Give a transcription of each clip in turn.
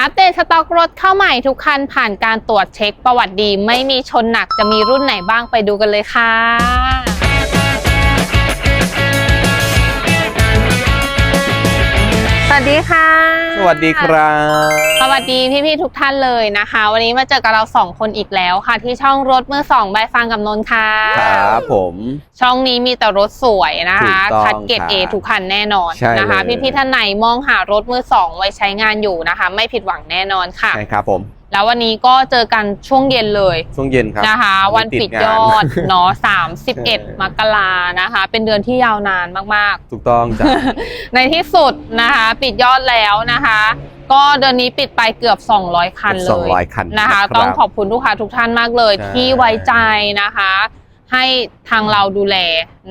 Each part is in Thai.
อัปเดตสต็อกรถเข้าใหม่ทุกคันผ่านการตรวจเช็คประวัติดี ไม่มีชนหนักจะมีรุ่นไหนบ้างไปดูกันเลยค่ะสวัสดีค่ะ สวัสดีครับ สวัสดีพี่ๆทุกท่านเลยนะคะ วันนี้มาเจอกับเราสองคนอีกแล้วค่ะ ที่ช่องรถมือสองใบฟังกับนนท์ค่ะครับผม ช่องนี้มีแต่รถสวยนะคะถูกต้องคัดเกรดเอครับทุกคันแน่นอนใช่นะคะ เลย พี่ๆท่านไหนมองหารถมือสองไว้ใช้งานอยู่นะคะ ไม่ผิดหวังแน่นอนค่ะ ใช่ครับผม แล้ววันนี้ก็เจอกันช่วงเย็นเลยช่วงเย็นครับนะคะ วันปิดยอดติงานเนาะใช่31มกรานะคะ เป็นเดือนที่ยาวนานมากถูกต้องจ้ะๆในที่สุดนะคะ ปิดยอดแล้วนะคะ ก็เดือนนี้ปิดไปเกือบ 200 คันเลสองยร้อยคันนะคะรับต้องขอบคุณลูกค้าทุกท่านมากเลยใช่ที่ไว้ใจนะคะ ให้ทางเราดูแล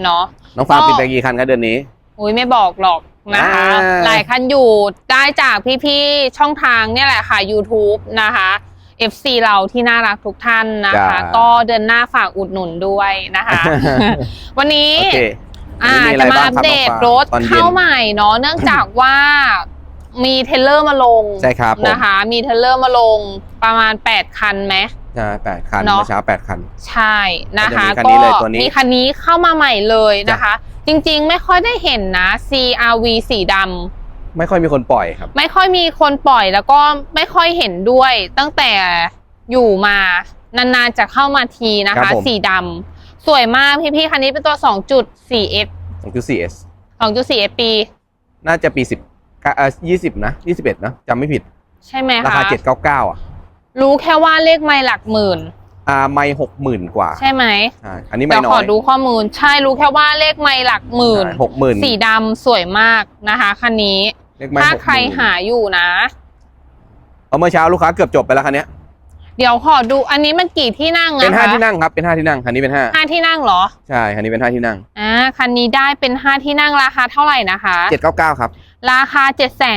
เนาะน้องฟาร์มก็ปิดไปกี่คันครับเดือนนี้อุ้ยไม่บอกหรอก นะคะอ่า หลายคันอยู่ได้จากพี่ๆช่องทางเนี่ยแหละค่ะ YouTube นะคะ FC เราที่น่ารักทุกท่านนะคะก็เดือนหน้าฝากอุดหนุนด้วยนะคะ วันนี้โอเค อ่าวันนี้มีอะไรจะมาบ้างอัปครับเดตน้องรฟาถตอนเย็น เข้าใหม่เนาะเนื่องจากว่ามีเทรลเลอร์มาลงใช่ครับผมนะคะ มีเทรลเลอร์มาลงประมาณ 8 คันไหม ใช่แปดคันเนอะ เมื่อเช้าแปดคัน ใช่นะคะ ก็จะมีคันนี้เลยตัวนี้มีคันนี้เข้ามาใหม่เลยนะคะ จริงๆ ไม่ค่อยได้เห็นนะ CRV สีดำไม่ค่อยมีคนปล่อยครับ ไม่ค่อยมีคนปล่อยแล้วก็ไม่ค่อยเห็นด้วย ตั้งแต่อยู่มานานๆจะเข้ามาทีนะครัคะบผมสีดำสวยมากพี่ๆคันนี้เป็นตัว 2.4S 2.4S 2.4S ปี น่าจะปีสิบเอ่อยี่สิบนะยี่สิบเอ็ดนะจำไม่ผิด ใช่ไหมราคะคาเจ็ดเก้าเก้าอะ รู้แค่ว่าเลขไม่หลักหมื่น อ่าไม่หกหมื่นกว่าใช่ไหมใช่อันนี้ไม่เดี๋ยวน้ขออยดูข้อมูล ใช่รู้แค่ว่าเลขไม่หลักหมื่น หกหมื่นสีดำสวยมากนะคะคันนี้ เลขไม่ถ้าหกใครหาอยู่นะ เอาเมื่อเช้าลูกค้าเกือบจบไปแล้วคันเนี้ยเดี๋ยวขอดูอันนี้มันกี่ที่นั่งเป็นนะห้าคะที่นั่งครับเป็นห้าที่นั่งคันนี้เป็นห้าห้าที่นั่งเหรอ ใช่คันนี้เป็นห้าที่นั่งอ่าคันนี้ได้เป็นห้าที่นั่งราคาเท่าไหร่นะคะ เจ็ดเก้าเก้าครับ ราคา 7 9 9 9 0 0ใช่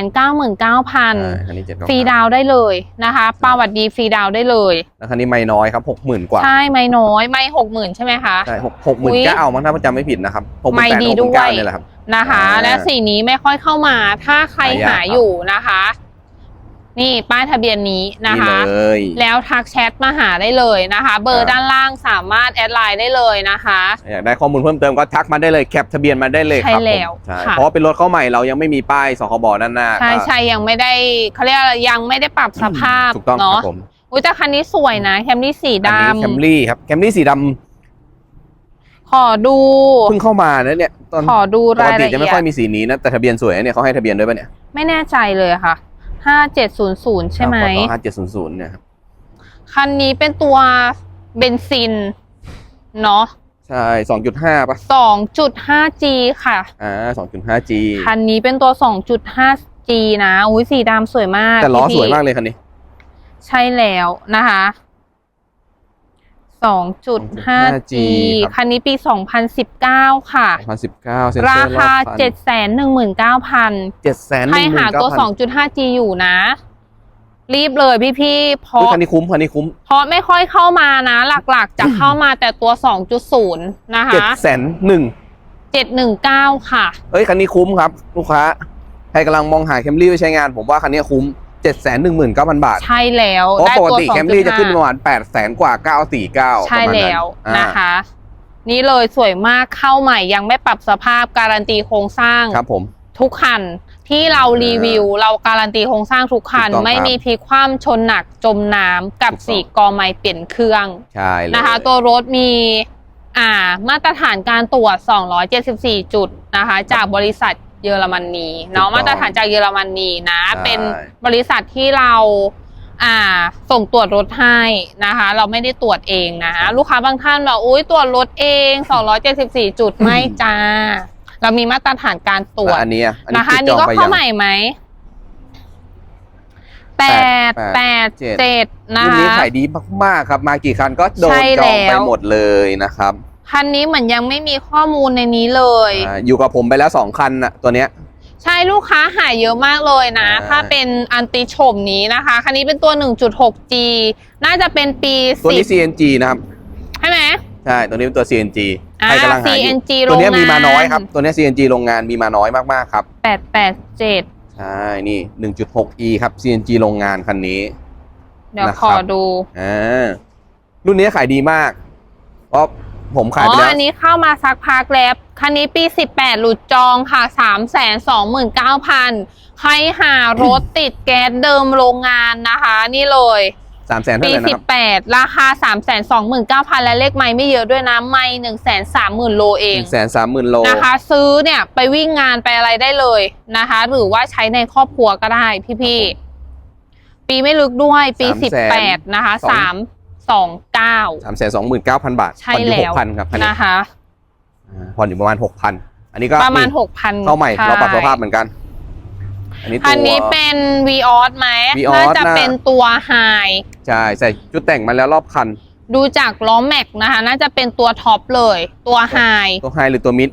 คันนี้เจ็ดเก้า0ฟรีดาวน์ได้เลยนะคะปาวัดดีฟรีดาวน์ได้เลยแล้วคันนี้ไม่น้อยครับหกหมื่นกว่า ใช่ไม่น้อยไม่หกหมื่นใช่ไหมคะ ใช่หกหกหมื่นเก้ามั้งถ้าจำไม่ผิดนะครับหกหมื่นไม่แปดดีหกหมื่นด้วเก้ายเนี่ยแหละครับนะคะอ่าและสีนี้ไม่ค่อยเข้ามาถ้าใครหายากหาอยู่นะคะ นี่ป้ายทะเบียนนี้นะนี่คะเลยแล้วทักแชทมาหาได้เลยนะคะ เบอครัร์บด้านล่างสามารถแอดไลน์ได้เลยนะคะ อยากได้ข้อมูลเพิ่มเติมก็ทักมาได้เลยแคปทะเบียนมาได้เลยครับใช่แล้วผมใช่ค่ะเพราะว่าเป็นรถเข้าใหม่เรายังไม่มีป้ายสคบด้านหน้าใช่ก็ใช่ยังไม่ได้เขาเรียกอะไรยังไม่ได้ปรับสภาพถูกต้องคเนาะรับผมอุ้ยแต่คันนี้สวยนะแคมรี่สีอันนี้แคมดำรี่ครับแคมรี่สีดำขอดูเพิ่งเข้ามานะเนี่ยตอนขอดูปรากยติละจะเอีไม่ยค่อยดมีสีนี้นะแต่ทะเบียนสวยนะเนี่ยเขาให้ทะเบียนด้วยป่ะเนี่ยไม่แน่ใจเลยค่ะ ห้าเจ็ดศูนย์ศูนย์ใช่ไหมห้าเจ็ดศูนย์ศูนย์เนี่ยครับคันนี้เป็นตัวเบนซินเนาะใช่สองจุดห้าป่ะสองจุดห้า G ค่ะอ่าสองจุดห้าจีคันนี้เป็นตัวสองจุดห้า G นะอุ้ยสีดำสวยมากแต่ล้อพี่ๆสวยมากเลยคันนี้ ใช่แล้วนะคะ สองจุดห้า G คันนี้ปีสองพันสิบเก้าค่ะสองพันสิบเก้าเซ็นเซอราร์รอบคาคันเจ็ดแสนหนึ่งหมื่นเก้าพันเจ็ดแสนใครหาตัว 2.5G อยู่นะ รีบเลยพี่ๆเพราะคันนี้คุ้มคันนี้คุ้ม เพราะไม่ค่อยเข้ามานะ หลักๆ จะเข้ามาแต่ตัว 2.0 นะเจ็ดคะแสนหนึ่ง719 ค่ะ เอ้ย คันนี้คุ้มครับ ลูกค้า ใครกำลังมองหาแคมรี่ไปใช้งาน ผมว่าคันนี้คุ้ม เจ็ดแสนหนึ่งหมื่นเก้าพันบาท ใช่แล้วเพราะได้ปกตัวติแคมรี่จะขึ้นประ2.5มาณแปดแสนกว่าเก้าสี่เก้าใช่แล้วนะนะคะ นี่เลยสวยมากเข้าใหม่ยังไม่ปรับสภาพการันตีโครงสร้างครับผมทุกคันที่เรารีวิว เราการันตีโครงสร้างทุกคันถูกต้องไม่ครับมีพลิกคว่ำชนหนักจมน้ำกับถูกต้องสีกอไม้เปลี่ยนเครื่องใช่เลยนะคะ ตัวรถมีอ่ามาตรฐานการตรวจ 274 จุดนะคะ จากบริษัท เยอรมนีเนาะมาตรฐานจากเยอรมนีนะเป็นบริษัทที่เราอ่าส่งตรวจรถให้นะคะ เราไม่ได้ตรวจเองนะ ลูกค้าบางท่านบอกอุ้ยตรวจรถเอง 274 จุดไม่จ้า เรามีมาตรฐานการตรวจแล้วอันนี้อะอันนี้นะคะอันจนี้องก็ไปเข้ายังใหม่ไหมแปดแปแปดดเจ็ดเจ็ดนะรุ่นนี้คะขายดีมากๆครับ มากี่คันก็โดนใช่จองไปแล้ว หมดเลยนะครับ คันนี้เหมือนยังไม่มีข้อมูลในนี้เลย อ่าอยู่กับผมไปแล้วสองคันน่ะตัวเนี้ย ใช่ลูกค้าหายเยอะมากเลยนะ อ่า ถ้าเป็นอันติโฉมนี้นะคะ คันนี้เป็นตัว 1.6G น่าจะเป็นปีตัวนี้ 10 CNG นะครับ ใช่ไหม ใช่ ตัวนี้เป็นตัว CNG อ่าใครกำลังหาอยู่ CNG ตัวเนี้ยโรงงาน มีมาน้อยครับ ตัวเนี้ย CNG โรงงานมีมาน้อยมากๆครับ 887 ใช่ นี่ 1.6e ครับ CNG โรงงานคันนี้ เดี๋ยวนะครับ ขอดู อ่า รุ่นนี้ขายดีมาก เพราะ ผมขายอ๋ไปอแล้ว อันนี้เข้ามาสักพักแล้วคันนี้ปี 18 หลุดจองค่ะ 329,000 ใครหารถ ติดแก๊สเดิมโรงงานนะคะ นี่เลย สามแสนเท่าปี ไหร่นะครับ 18 ราคา 329,000 และเลขไม่ไม่เยอะด้วยนะ ไม่ 130,000 โลเอหง นึ่งแสนสามหมื่นโล นะคะซื้อเนี่ยไปวิ่งงานไปอะไรได้เลยนะคะ หรือว่าใช้ในครอบครัวก็ได้พี่ๆปีไม่ลึกด้วยปี18นะคะ329สาม แสนสองหมื่นเก้าพันบาทใช่ผ่อนอยู่หแล้วกพันครับคันนี้นะคะอ่าผ่อนอยู่ประมาณหกพันอันนี้ก็ประมาณนี่6,000เข้าใหม่ช่เราปรับสภาพเหมือนกันอันนี้ตัวอันนี้เป็น v ีออสไหม Vios น่าจะน่ะเป็นตัวไฮใช่ใส่ชุดแต่งมาแล้วรอบคัน ดูจากล้อแม็กนะคะ น่าจะเป็นตัวท็อปเลย ตัวไฮตัวไฮหรือตัวมิด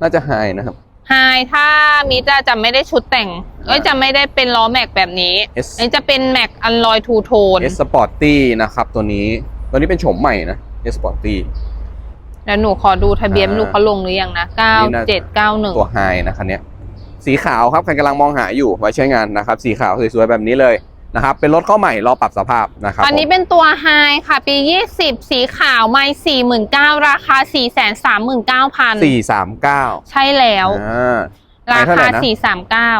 น่าจะไฮนะครับ ไฮถ้ามิจะจะไม่ได้ชุดแต่งเอ้ยอ่าจะไม่ได้เป็นล้อแม็กแบบนี้ S อันนี้จะเป็นแม็กอันลอยทูโทน S Sporty นะครับตัวนี้ ตัวนี้เป็นโฉมใหม่นะ S Sporty เดี๋ยวหนูขอดูทะเบียนอ่าไม่รู้เขาลงหรือยังนะนี่น่า9791ตัวไฮนะคันเนี้ยสีขาวครับใครกำลังมองหาอยู่ไว้ใช้งานนะครับ สีขาวสวยๆแบบนี้เลย นะครับเป็นรถเข้าใหม่รอปรับสภาพนะครับอันนี้ผมเป็นตัวไฮค่ะ ปี 20 สีขาวไม่49,000ราคา439,000สี่สามเก้าใช่แล้วอ่าราไม่เท่าไหร่คานะสี่สามเก้า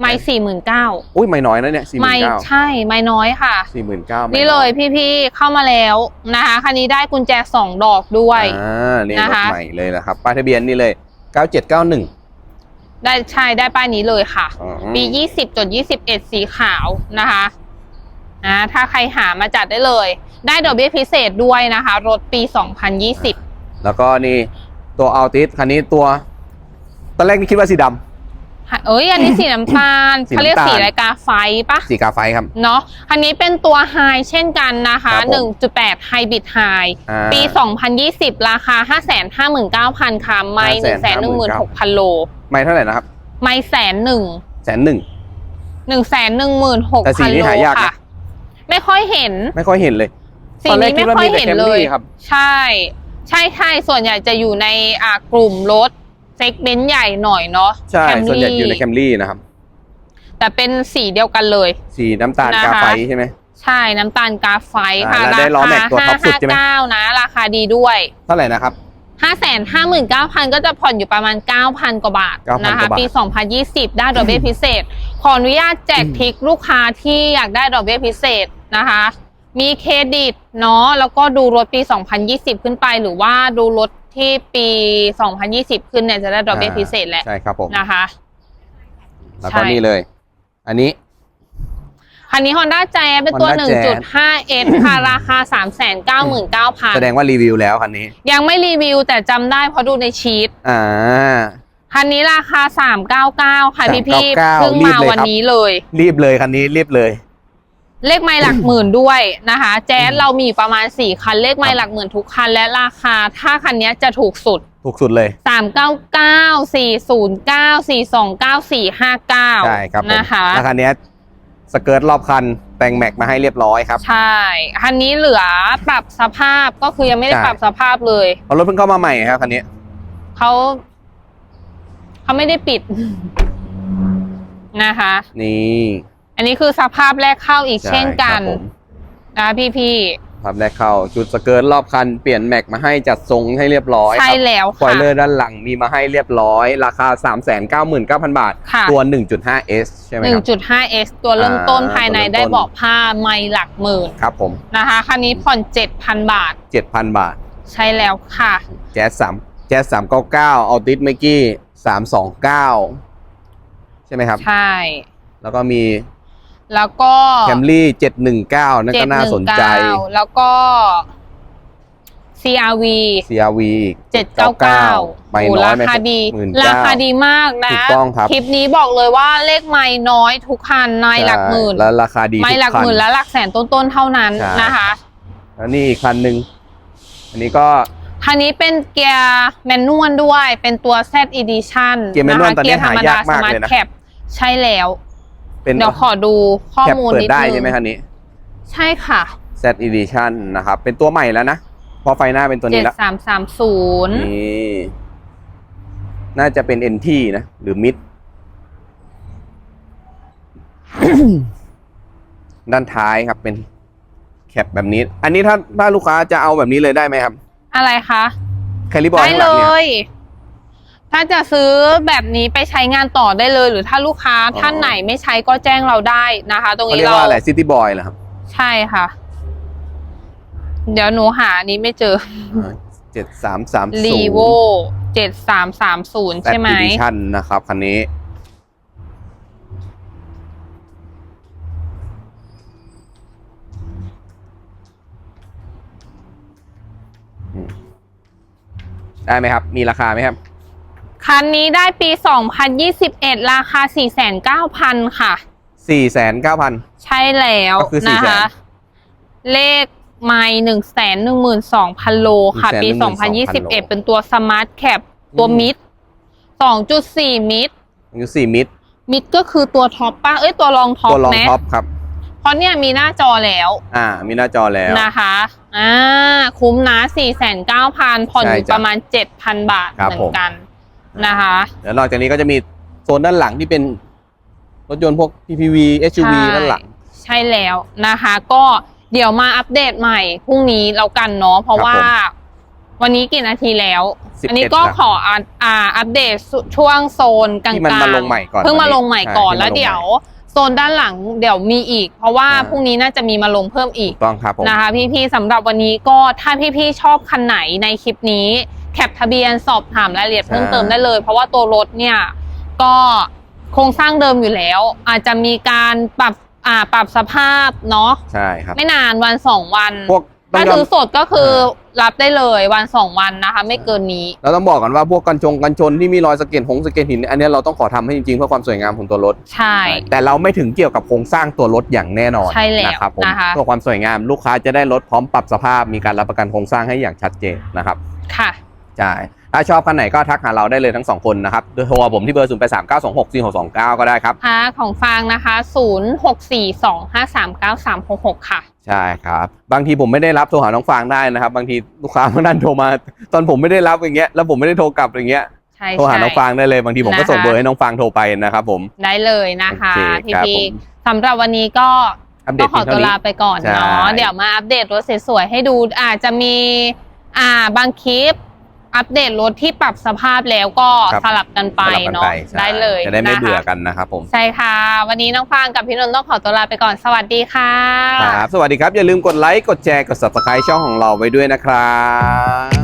ไม่สี่หมื่นเก้าอุ้ยไม่น้อยนะเนี่ยสี่หมื่ไม่นเก้าใช่ไม่น้อยค่ะสี่หมื่นเก้านี่เลยพี่ๆเข้ามาแล้วนะคะคันนี้ได้กุญแจสองดอกด้วยอ่านี่รนะถคะใหม่เลยนะครับป้ายทะเบียนนี่เลยเก้าเจ็ดเก้าหนึ่ง ได้ใช่ได้ป้ายนี้เลยค่ะปียี่สิบจดยี่สิบเอ็ดสีขาวนะคะนะถ้าใครหามาจัดได้เลย ได้ดอกเบี้ยพิเศษด้วยนะคะ รถปีสองพันยี่สิบแล้วก็นี่ตัวอัลติสคันนี้ตัว ตอนแรกนี่คิดว่าสีดำ เอ้ยอันนี้สีน้ำตาลสีเขาเรียกน้ำตาลสีรายการไฟปะสีกาไฟครับ เนาะคันนี้เป็นตัวไฮเช่นกันนะคะครับผม1.8ไฮบริดไฮอ่าปี 2020 ราคา 559,000ค่ะไม่116,000 โล ไม่เท่าไหร่นะครับ ไม่แสนหนึ่งแสนหนึ่งหนึ่งแสนหนึ่งหมื่นหกแต่สีพันนี้โลหายากนะค่ะ ไม่ค่อยเห็น ไม่ค่อยเห็นเลยสีตอนแรกนี้คิดไม่ว่าค่อยมีแต่เห็นแคมเลรี่ยครับ ใช่ ใช่ใช่ส่วนใหญ่จะอยู่ในอ่ากลุ่มรถ เซกเมนต์ใหญ่หน่อยเนาะใช่แคมส่วนใหญ่รี่อยู่ในแคมรี่นะครับ แต่เป็นสีเดียวกันเลย สีน้ำตาลนะคะ กาไฟใช่ไหม ใช่น้ำตาลกราฟไฟท์ค่ะอ่าแล้วได้ราล้อแม็คากตัวท็อปสุดใช่ไหม559นะ ราคาดีด้วยเท่าไหร่นะครับ ห้าแสนห้าหมื่นเก้าพันก็จะผ่อนอยู่ประมาณเก้าพันกว่าบาท9,000นะคะ กว่าบาท ปีสองพันยี่สิบได้ดอกเบี้ยพิเศษ ขออนุญาตแจกทริกลูกค้าที่อยากได้ดอกเบี้ยพิเศษนะคะ มีเครดิตเนาะแล้วก็ดูรถปี 2020 ขึ้นไป หรือว่าดูรถที่ปี 2020 ขึ้นเนี่ยจะได้ดอกเบี้ยพิเศษแหละใช่ครับผมนะคะ แล้วก็ใช่นี่เลย อันนี้คันนี้ Honda Jazz เป็นตัว Honda Jazz 1.5S ค่ะ ราคา 399,000 แสดงว่ารีวิวแล้วคันนี้ ยังไม่รีวิวแต่จำได้เพราะดูในชีตอ่าคันนี้ราคา 399 ค่ะพี่พี่399เพิ่งรีบมาเลยวันครับนี้เลย รีบเลยคันนี้รีบเลย เลขไม่หลักหมื่นด้วยนะคะ แจ๊สเรามีประมาณ 4 คัน เลขไม่หลักหมื่นทุกคันและราคา ถ้าคันนี้จะถูกสุด ถูกสุดเลย 399 409 429 459 ใช่ครับผมนะคะแล้วคันนี้สเกิร์ตรอบคันแต่งแม็กมาให้เรียบร้อยครับ ใช่คันนี้เหลือปรับสภาพก็คือยังไม่ได้ใช่ปรับสภาพเลยเพราะรถเพิ่งเข้ามาใหม่ครับคันนี้เขาเขาไม่ได้ปิดนะคะ นี่ อันนี้คือสภาพแรกเข้าอีกใช่เช่นกันครับผมนะพี่พี่ภาพแรกเข้าจุดสเกิร์ตรอบคันเปลี่ยนแม็กมาให้จัดทรงให้เรียบร้อยๆใช่ครับแล้วสปอยค่ะเลอร์ด้านหลังมีมาให้เรียบร้อย ราคา 399,000 บาทค่ะตัว 1.5S ใช่ไหมครับ 1.5S ตัวเริ่มต้นอ่าภายในตัวเริ่มต้นได้เบอกผ้าไม่หลักหมื่นครับผมนะคะคันนี้ผ่อน 7,000 บาท 7,000 บาท ใช่แล้วค่ะ แจ๊ส3แจ๊ส399เอาติสเมกกี้329ใช่ไหมครับ ใช่ แล้วก็มี แล้วก็แคมรี่719นั่นก็น่าสนใจ719แล้วก็ CRV CRV 799ไม่โอ้น้อยราไหมคาดีหมื่นราเก้าคาดีมากนะถูกต้องครับคลิปนี้บอกเลยว่าเลขไม่น้อยทุกคันในหลักหมื่นใช่แล้วราคาดีไม่ทุกหลักคันหมื่นและหลักแสนต้นๆเท่านั้นใช่นะคะแล้วนี่อีกคันหนึ่งอันนี้ก็คันนี้เป็นเกียร์แมนนวลด้วยเป็นตัว Z Edition เกียร์แมนนวลตอนนี้เกียร์ธรรมดาหายากสมากมาร์เลทยนะแคปใช่แล้ว เป็นเดี๋ยวขอดูข้อแคปมูลเปิดนิดได้นึงใช่ไหมคันนี้ ใช่ค่ะ Z Edition นะครับ เป็นตัวใหม่แล้วนะเพอไฟหน้าเป็นตัวเจ็นี้ดแล้วสามสามศูนย์นี่น่าจะเป็น NT นะ หรือ Mid ด้านท้ายครับเป็นแคปแบบนี้ อันนี้ถ้าถ้าลูกค้าจะเอาแบบนี้เลยได้ไหมครับ อะไรคะ แคลิบอยได้ข้างหเลลังเนี่ย ย ถ้าจะซื้อแบบนี้ไปใช้งานต่อได้เลย หรือถ้าลูกค้าอ๋อท่านไหนไม่ใช้ก็แจ้งเราได้นะคะ ตรงเขานี้เรียกเรา ว่าอะไรซิตี้บอยเหรอครับใช่ค่ะ เดี๋ยวหนูหาอันนี้ไม่เจอ เจ็ดสามสามรีศูนโวย์เจ็ดสามสามศูนย์แปดใช่ไหม ดิชั่นนะครับคันนี้ อืมได้ไหมครับ มีราคาไหมครับ คันนี้ได้ปี 2021 ราคา 4,900 ค่ะ สี่แสนเก้าพัน ใช่แล้วก็คือนะคะ400,000เลขไม่หนึ่งแสนหนึ่งหมื่นสองพันโลค่ะ ปี112,000 2021เป็นตัวสมาร์ทแคปตัวอืมมิด2.4มิดอยู่สี่มิดมิดก็คือตัวท็อปป้าเอ้ยตัวรองท็อปตัวรองไหมท็อปครับ เพราะเนี่ยมีหน้าจอแล้วอ่า มีหน้าจอแล้ว นะคะอ่าคุ้มนะ4,900ผ่อนอยู่ใช่จ้ะประมาณ7,000บาทครับ เหมือนกัน นะคะแล้วนอกจากนี้ก็จะมีโซนด้านหลังที่เป็นรถยนต์พวก PPV SUV ใช่ด้านหลัง ใช่แล้วนะคะ ก็เดี๋ยวมาอัปเดตใหม่พรุ่งนี้แล้วกันเนาะเพราะครับว่าผมวันนี้กี่นาทีแล้ว11อันนี้ก็แล้วขออ่าอ่าอัปเดตสุช่วงโซนกลางที่มันมาลงใหม่ก่อนเพิ่งมาลงใหม่ก่อนใช่แล้วที่มาลงใหม่เดี๋ยวโซนด้านหลังเดี๋ยวมีอีก เพราะว่าอ่าพรุ่งนี้น่าจะมีมาลงเพิ่มอีกถูกต้องครับผมนะคะพี่ๆสำหรับวันนี้ก็ถ้าพี่ๆชอบคันไหนในคลิปนี้ แคปทะเบียนสอบถามรายละเอียดเพิ่มเติมได้เลย เพราะว่าตัวรถเนี่ยก็โครงสร้างเดิมอยู่แล้ว อาจจะมีการปรับอ่าปรับสภาพเนาะใช่ครับไม่นานวันสองวันพวกต้อถ้างยอมซื้อสดก็คือรับได้เลยวันสองวันนะคะ ไม่เกินนี้เราต้องบอกกันว่าพวกกันชงกันชนที่มีรอยสะเก็ดหงสะเก็ดหิน อันเนี้ยเราต้องขอทำให้จริงๆเพื่อความสวยงามของตัวรถใช่ แต่เราไม่ถึงเกี่ยวกับโครงสร้างตัวรถอย่างแน่นอนใช่แล้วนะครับผมนะคะเพื่อความสวยงามลูกค้าจะได้รถพร้อมปรับสภาพมีการรับประกันโครงสร้างให้อย่างชัดเจนนะครับค่ะ ใช่ถ้าชอบคันไหนก็ทักหาเราได้เลยทั้งสองคนนะครับโดยโทรผมที่เบอร์ 0 8 3 9 2 6 4 6 2 9 ก็ได้ครับค่ะของฟางนะคะ 0642539366 ค่ะ ใช่ครับ บางทีผมไม่ได้รับโทรหาน้องฟางได้นะครับ บางทีลูกค้าบางท่านโทรมา ตอนผมไม่ได้รับอย่างเงี้ยแล้วผมไม่ได้โทรกลับอย่างเงี้ยใช่โทรหาใช่น้องฟางได้เลยบางทีผมก็นะคะส่งเบอร์ให้น้องฟางโทรไปนะครับผมได้เลยนะคะโอเคครับพี่ผมๆสำหรับวันนี้ก็อัปเดก็ตขอเพียงตัวเท่านี้ลาไปก่อนใช่เนาะเดี๋ยวมาอัปเดตรถสวยๆให้ดูอาจจะมีอ่าบางคลิป อัปเดตรถที่ปรับสภาพแล้วก็ครับสลับกันไปสลับกัเนาะใช่ได้เลยจะได้ไม่นะคะเบื่อกันนะครับผมใช่ค่ะ วันนี้น้องฟางกับพี่นนท์ต้องขอตัวลาไปก่อนสวัสดีค่ะครับสวัสดีครับอย่าลืมกดไลค์กดแชร์กด subscribe ช่องของเราไว้ด้วยนะครับ